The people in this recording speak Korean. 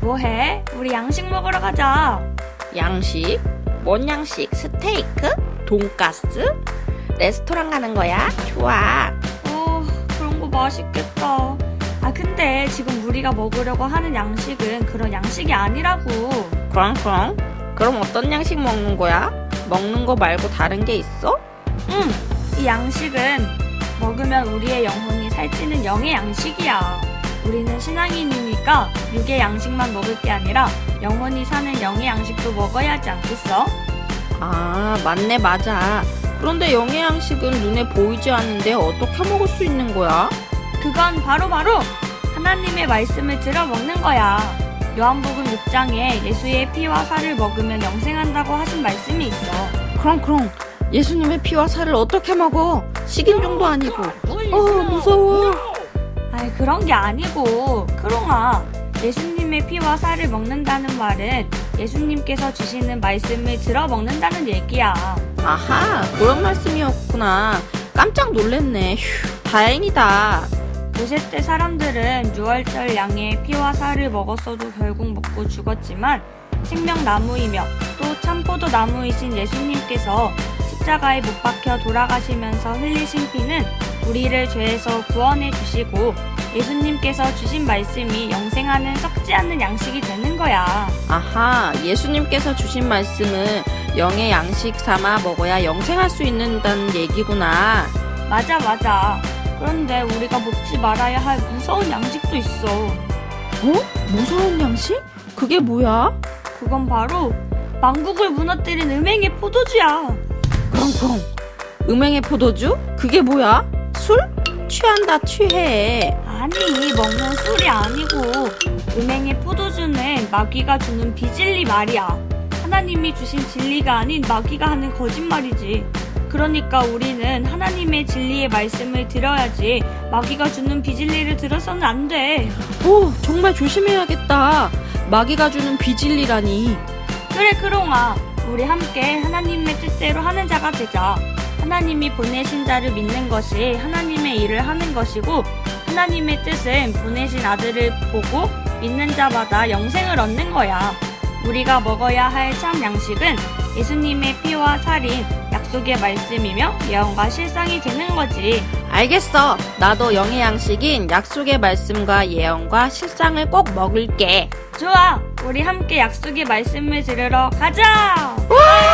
뭐해? 우리 양식 먹으러 가자. 양식? 뭔 양식? 스테이크? 돈가스? 레스토랑 가는 거야? 좋아. 어, 그런 거 맛있겠다. 아, 근데 지금 우리가 먹으려고 하는 양식은 그런 양식이 아니라고. 그럼 그럼 어떤 양식 먹는 거야? 먹는 거 말고 다른 게 있어? 응, 이 양식은 먹으면 우리의 영혼이 살찌는 영의 양식이야. 우리는 신앙인이니 까 육의 양식만 먹을 게 아니라 영혼이 사는 영의 양식도 먹어야 하지 않겠어? 아 맞네 맞아. 그런데 영의 양식은 눈에 보이지 않는데 어떻게 먹을 수 있는 거야? 그건 바로 바로 하나님의 말씀을 들어 먹는 거야. 요한복음 6장에 예수의 피와 살을 먹으면 영생한다고 하신 말씀이 있어. 그럼 그럼 예수님의 피와 살을 어떻게 먹어? 식인 종도 아니고. 어 무서워. 그런 게 아니고 크롱아 예수님의 피와 살을 먹는다는 말은 예수님께서 주시는 말씀을 들어 먹는다는 얘기야. 아하 그런 말씀이었구나. 깜짝 놀랐네. 휴 다행이다. 모세 때 사람들은 유월절 양의 피와 살을 먹었어도 결국 먹고 죽었지만 생명나무이며 또 참포도 나무이신 예수님께서 십자가에 못 박혀 돌아가시면서 흘리신 피는 우리를 죄에서 구원해 주시고 예수님께서 주신 말씀이 영생하는 썩지 않는 양식이 되는 거야. 아하, 예수님께서 주신 말씀은 영의 양식 삼아 먹어야 영생할 수 있는다는 얘기구나. 맞아, 맞아. 그런데 우리가 먹지 말아야 할 무서운 양식도 있어. 어? 무서운 양식? 그게 뭐야? 그건 바로 망국을 무너뜨린 음행의 포도주야. 그럼 그럼. 음행의 포도주? 그게 뭐야? 술? 취한다 취해. 아니, 먹는 술이 아니고 음행의 포도주는 마귀가 주는 비진리 말이야. 하나님이 주신 진리가 아닌 마귀가 하는 거짓말이지. 그러니까 우리는 하나님의 진리의 말씀을 들어야지 마귀가 주는 비진리를 들어서는 안 돼. 오, 정말 조심해야겠다. 마귀가 주는 비진리라니. 그래, 크롱아. 우리 함께 하나님의 뜻대로 하는 자가 되자. 하나님이 보내신 자를 믿는 것이 하나님의 일을 하는 것이고, 하나님의 뜻은 보내신 아들을 보고 믿는 자마다 영생을 얻는 거야. 우리가 먹어야 할 참 양식은 예수님의 피와 살인 약속의 말씀이며 예언과 실상이 되는 거지. 알겠어. 나도 영의 양식인 약속의 말씀과 예언과 실상을 꼭 먹을게. 좋아! 우리 함께 약속의 말씀을 들으러 가자! 와!